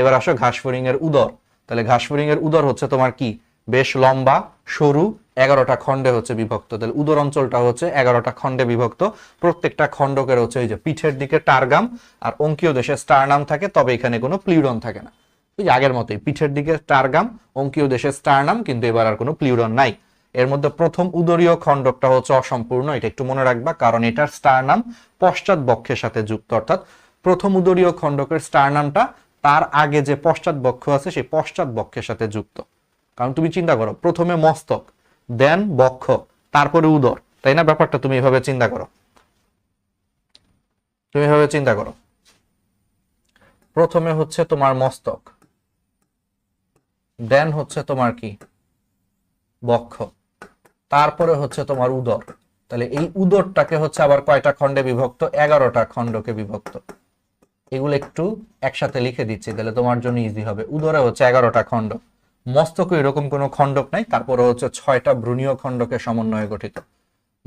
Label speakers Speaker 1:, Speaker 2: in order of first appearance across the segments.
Speaker 1: এবার আসো ঘাসফড়িং এর উদর। তাহলে ঘাসফড়িং এর উদর হচ্ছে তোমার কি? বেশ লম্বা, সরু, এগারোটা খণ্ডে হচ্ছে বিভক্ত। তাহলে উদর অঞ্চলটা হচ্ছে এগারোটা খণ্ডে বিভক্ত। প্রত্যেকটা খণ্ডকের হচ্ছে এই যে পিঠের দিকে টারগাম আর অঙ্কীয় দেশে স্টারনাম থাকে, তবে এখানে কোনো প্লিউরন থাকে না। ওই যে আগের মতোই, পিঠের দিকে টারগাম, অঙ্কীয় দেশে স্টারনাম কিন্তু এবার আর কোনো প্লিউরন নাই। এর মধ্যে প্রথম উদরীয় খণ্ডকটা হচ্ছে অসম্পূর্ণ, এটা একটু মনে রাখবা, কারণ এটার স্টার নাম পশ্চাৎ বক্ষের সাথে যুক্ত, অর্থাৎ প্রথম উদরীয় খণ্ডকের স্টার নামটা তার আগে যে পশ্চাৎ বক্ষ আছে, সেই পশ্চাৎ বক্ষের সাথে যুক্ত। কারণ তুমি চিন্তা করো, প্রথমে মস্তক দেন বক্ষ, তারপরে উদর। তাই না ব্যাপারটা? তুমি এভাবে চিন্তা করো। তুমি এভাবে চিন্তা করো। প্রথমে হচ্ছে তোমার মস্তক দেন হচ্ছে তোমার কি? বক্ষ, তারপরে হচ্ছে তোমার উদর। তাহলে এই উদরটাকে হচ্ছে আবার কয়টা খণ্ডে বিভক্ত? এগারোটা খণ্ডকে বিভক্ত। এগুলো একটু একসাথে লিখে দিচ্ছি, তাহলে তোমার জন্য ইজি হবে। উদরে হচ্ছে এগারোটা খণ্ড। মস্তকে এরকম কোনো খণ্ডক নাই, তারপরে হচ্ছে ছয়টা ভ্রূণীয় খণ্ডকে সমন্বয়ে গঠিত।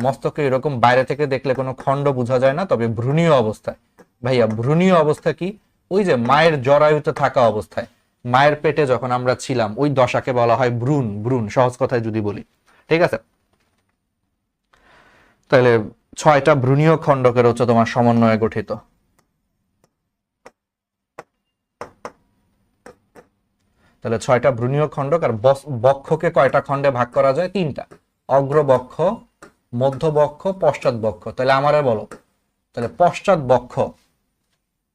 Speaker 1: মস্তকে এরকম বাইরে থেকে দেখলে কোনো খণ্ড বোঝা যায় না, তবে ভ্রূণীয় অবস্থায়। ভাইয়া, ভ্রূণীয় অবস্থা কি? ওই যে মায়ের জরায়ুতে থাকা অবস্থায়। মায়ের পেটে যখন আমরা ছিলাম, ওই দশাকে বলা হয় ভ্রূণ ভ্রূণ, সহজ কথায় যদি বলি। ঠিক আছে? তাহলে ছয়টা ভ্রূণীয় খণ্ডকের হচ্ছে তোমার সমন্বয়ে গঠিত। তাহলে ছয়টা ভ্রূণীয় খণ্ডক আর বক্ষকে কয়টা খণ্ডে ভাগ করা যায়? তিনটা। অগ্রবক্ষ, মধ্যবক্ষ, পশ্চাৎ বক্ষ। তাহলে আমারে বলো। তাহলে পশ্চাৎ বক্ষ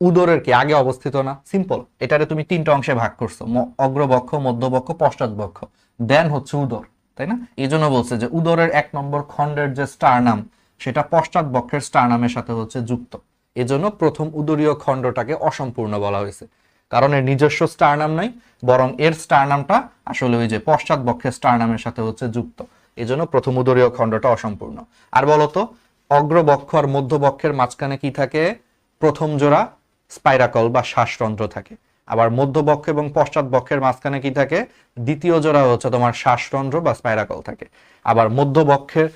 Speaker 1: উদরের কি? আগে অবস্থিত না? সিম্পল এটারে তুমি তিনটা অংশে ভাগ করছ। অগ্রবক্ষ, মধ্যবক্ষ, পশ্চাৎ বক্ষ। দেন হচ্ছে উদর, তাই না? এই জন্য বলছে যে উদরের এক নম্বর খণ্ডের যে স্টার নাম, সেটা পশ্চাৎ বক্ষের স্টার নামের সাথে হচ্ছে যুক্ত। এজন্য প্রথম উদরীয় খণ্ডটাকে অসম্পূর্ণ বলা হয়েছে। কারণ এর নিজস্ব স্টার নাম নাই, বরং এর স্টার নামটা আসলে ওই যে পশ্চাৎ বক্ষের স্টার নামের সাথে হচ্ছে যুক্ত। এই জন্য প্রথম উদরীয় খণ্ডটা অসম্পূর্ণ। আর বলতো অগ্রবক্ষ আর মধ্যবক্ষের মাঝখানে কি থাকে? প্রথম জোড়া স্পাইরাকল বা শ্বাসতন্ত্র থাকে। আবার মধ্যবক্ষ এবং পশ্চাৎ বক্ষের মাঝখানে কি থাকে? দ্বিতীয় জোড়া হচ্ছে তোমার শ্বাসতন্ত্র বা স্পাইরাকল থাকে। আবার মধ্যবক্ষের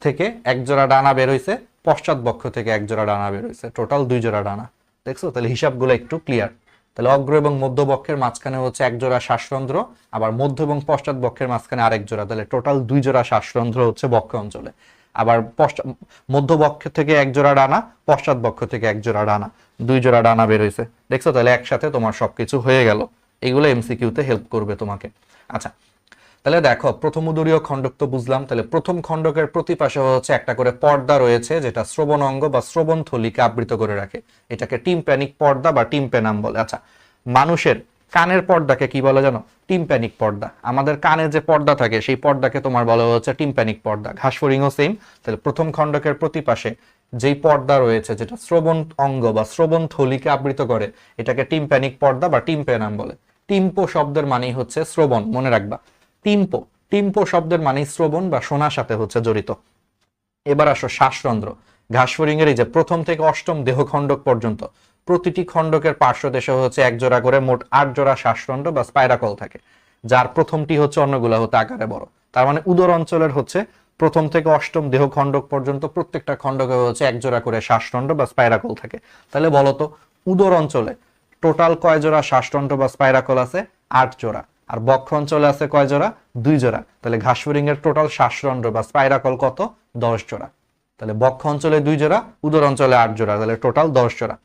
Speaker 1: থেকে এক জোড়া ডানা বের হইছে, পশ্চাৎ বক্ষ থেকে এক জোড়া ডানা বের হইছে। টোটাল দুই জোড়া ডানা। দেখছ? তাহলে হিসাবগুলো একটু ক্লিয়ার তাহলে অগ্র এবং মধ্য বক্ষের মাঝখানে হচ্ছে এক জোড়া শ্বাসরন্ধ্র, আবার মধ্য এবং পশ্চাৎ বক্ষের মাঝখানে আরেক জোড়া, তাহলে টোটাল দুই জোড়া শ্বাসরন্ধ্র হচ্ছে বক্ষ অঞ্চলে। আবার মধ্য বক্ষ থেকে এক জোড়া ডানা, পশ্চাৎ বক্ষ থেকে এক জোড়া ডানা, দুই জোড়া ডানা বের হয়েছে। দেখছ তাহলে একসাথে তোমার সবকিছু হয়ে গেল। এগুলো এমসিকিউতে হেল্প করবে তোমাকে। আচ্ছা তাহলে দেখো, প্রথম উদরীয় খণ্ডক তো বুঝলাম। তাহলে প্রথম খণ্ডকের প্রতি পাশে হচ্ছে একটা করে পর্দা রয়েছে, যেটা শ্রবণ অঙ্গ বা শ্রবণ থলিকে আবৃত করে রাখে। এটাকে টিম্প্যানিক পর্দা বা টিম্পেনাম বলে। আচ্ছা মানুষের কানের পর্দাকে কি বলে জানো? টিম্প্যানিক পর্দা। আমাদের কানে যে পর্দা থাকে, সেই পর্দাকে তোমার বলা হচ্ছে টিম্প্যানিক পর্দা। ঘাসফড়িংও সেম তাহলে প্রথম খণ্ডকের প্রতি পাশে যেই পর্দা রয়েছে, যেটা শ্রবণ অঙ্গ বা শ্রবণ থলিকে আবৃত করে, এটাকে টিম্প্যানিক পর্দা বা টিম্পেনাম বলে। টিম্পো শব্দের মানেই হচ্ছে শ্রবণ, মনে রাখবা। টিম্পো টিম্পো শব্দের মানে শ্রবণ বা শোনার সাথে হচ্ছে জড়িত। এবার আসো শ্বাসরন্ধ্র। ঘাসফড়িং এর এই যে প্রথম থেকে অষ্টম দেহখণ্ডক পর্যন্ত, প্রতিটি খণ্ডকের পার্শ্ব দেশে হচ্ছে এক জোড়া করে মোট আট জোড়া শ্বাসরন্ধ্র বা স্পাইরাকল থাকে। যার প্রথমটি হচ্ছে অন্যগুলো হতে আকারে বড়। তার মানে উদর অঞ্চলের হচ্ছে প্রথম থেকে অষ্টম দেহ খণ্ডক পর্যন্ত প্রত্যেকটা খণ্ডকে হচ্ছে এক জোড়া করে শ্বাসরন্ধ্র বা স্পাইরাকল থাকে। তাহলে বলতো, উদর অঞ্চলে টোটাল কয় জোড়া শ্বাসতন্ত্র বা স্পাইরাকল আছে? আট জোড়া। আর বক্ষ অঞ্চলে আছে কয় জোড়া? দুই জোড়া। তাহলে ঘাসফড়িং এর টোটাল শ্বাসরন্ধ্র বা স্পাইরাকল কত? দশ জোড়া। তাহলে বক্ষ অঞ্চলে দুই জোড়া, উদর অঞ্চলে আট জোড়া, তাহলে টোটাল দশ জোড়া।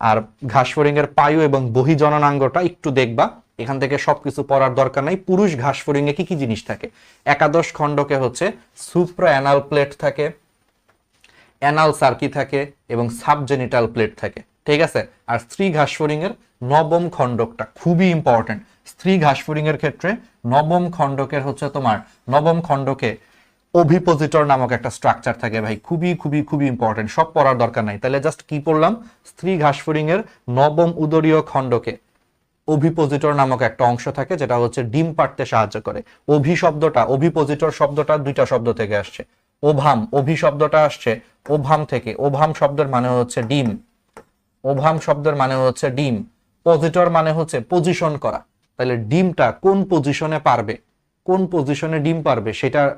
Speaker 1: আর ঘাসফড়িং এর পায়ু এবং বহি জননাঙ্গটা একটু দেখবা। এখান থেকে সবকিছু পড়ার দরকার নাই। পুরুষ ঘাসফড়িং এ কি কি জিনিস থাকে? একাদশ খণ্ডকে হচ্ছে সুপ্রা অ্যানাল প্লেট থাকে অ্যানাল সার্কি থাকে এবং সাবজেনিটাল প্লেট থাকে। ঠিক আছে? আর স্ত্রী ঘাসফড়িং এর নবম খণ্ডকটা খুবই ইম্পর্টেন্ট স্ত্রী ঘাসফড়িং এর ক্ষেত্রে নবম খণ্ডকের হচ্ছে তোমার নবম খণ্ডকে অভিপোজিটর নামক একটা স্ট্রাকচার থাকে ভাই। খুবই খুবই খুবই ইম্পর্টেন্ট সব পড়ার দরকার নাই। তাহলে জাস্ট কি পড়লাম? স্ত্রী ঘাসফড়িং এর নবম উদরীয় খণ্ডকে অভিপোজিটর নামক একটা অংশ থাকে, যেটা হচ্ছে ডিম পাড়তে সাহায্য করে। অভি শব্দটা, অভিপোজিটর শব্দটা দুইটা শব্দ থেকে আসছে। ওভাম, অভি শব্দটা আসছে ওভাম থেকে। ওভাম শব্দের মানে হচ্ছে ডিম। ওভাম শব্দের মানে হচ্ছে ডিম। পজিটর মানে হচ্ছে পজিশন করা। তাহলে ডিমটা কোন পজিশনে পারবে? কোন পজিশনে ডিম পারবে? সেটা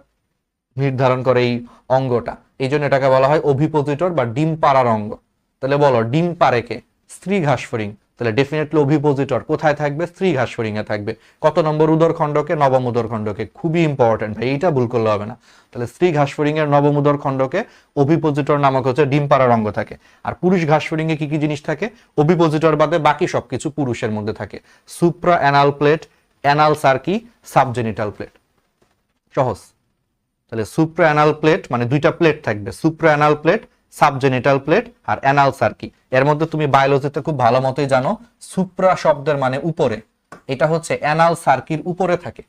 Speaker 1: নির্ধারণ করে এই অঙ্গটা। এই জন্য এটাকে বলা হয় অভিপোজিটর বা ডিম পাড়ার অঙ্গ। তাহলে বলো, ডিম পারে কে? স্ত্রী ঘাসফড়িং তাহলে ডেফিনেটলি অভিপোজিটর। কোথায় থাকবে? স্ত্রী ঘাসফড়িং এ থাকবে। কত নম্বর উদর খণ্ডকে? নবম উদর খণ্ডকে। খুবই ইম্পর্টেন্ট ভাই, এইটা ভুল করলে হবে না। তাহলে স্ত্রী ঘাসফড়িং এর নবম উদর খণ্ডকে অভিপোজিটর নামক হচ্ছে ডিম পাড়ার অঙ্গ থাকে। আর পুরুষ ঘাসফড়িং এ কি কি জিনিস থাকে? অভিপোজিটর বাদে বাকি সবকিছু পুরুষের মধ্যে থাকে। Supra anal plate anal cerci subgenital plate সহজ। তাহলে সুপ্রা অ্যানাল প্লেট মানে দুইটা প্লেট থাকবে। Supra anal plate subgenital plate আর অ্যানাল সার্কি। এর মধ্যে তুমি বায়োলজিতে খুব ভালো মতোই জানো সুপ্রা শব্দের মানে উপরে। এটা হচ্ছে অ্যানাল সার্কির উপরে থাকে।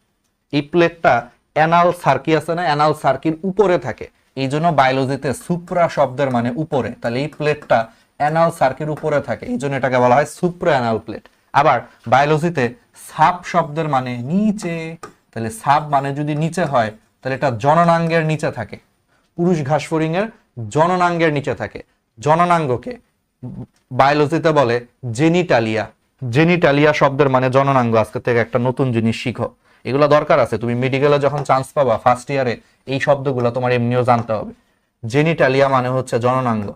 Speaker 1: এই প্লেটটা অ্যানাল সার্কি আছে না, অ্যানাল সার্কির উপরে থাকে। এই জন্য বায়োলজিতে সুপ্রা শব্দের মানে উপরে। তাহলে এই প্লেটটা অ্যানাল সার্কির উপরে থাকে। এই জন্য এটাকে বলা হয় সুপ্রা অ্যানাল প্লেট। আবার বায়োলজিতে সাব শব্দের মানে নিচে। তাহলে সাব মানে যদি নিচে হয়, তাহলে এটা জননাঙ্গের নিচে থাকে। পুরুষ ঘাসফড়িং এর জননাঙ্গের নিচে থাকে। জননাঙ্গকে বায়োলজিতে বলে জেনিটালিয়া। জেনিটালিয়া শব্দের মানে জননাঙ্গ, আজকে থেকে একটা নতুন জিনিস শিখো। এগুলো দরকার আছে, তুমি মেডিকেলে যখন চান্স পাবা ফার্স্ট ইয়ারে এই শব্দগুলো তোমার এমনিও জানতে হবে। জেনিটালিয়া মানে হচ্ছে জননাঙ্গ।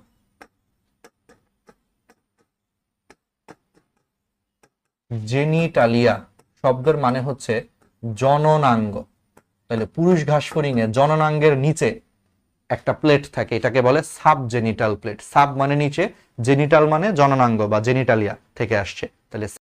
Speaker 1: জেনিটালিয়া শব্দের মানে হচ্ছে জননাঙ্গ। তাহলে পুরুষ ঘাসফড়িং এ জননাঙ্গের নিচে একটা প্লেট থাকে, এটাকে বলে সাব জেনিটাল প্লেট সাব মানে নিচে জেনিটাল মানে জননাঙ্গ বা জেনিটালিয়া থেকে আসছে। তাহলে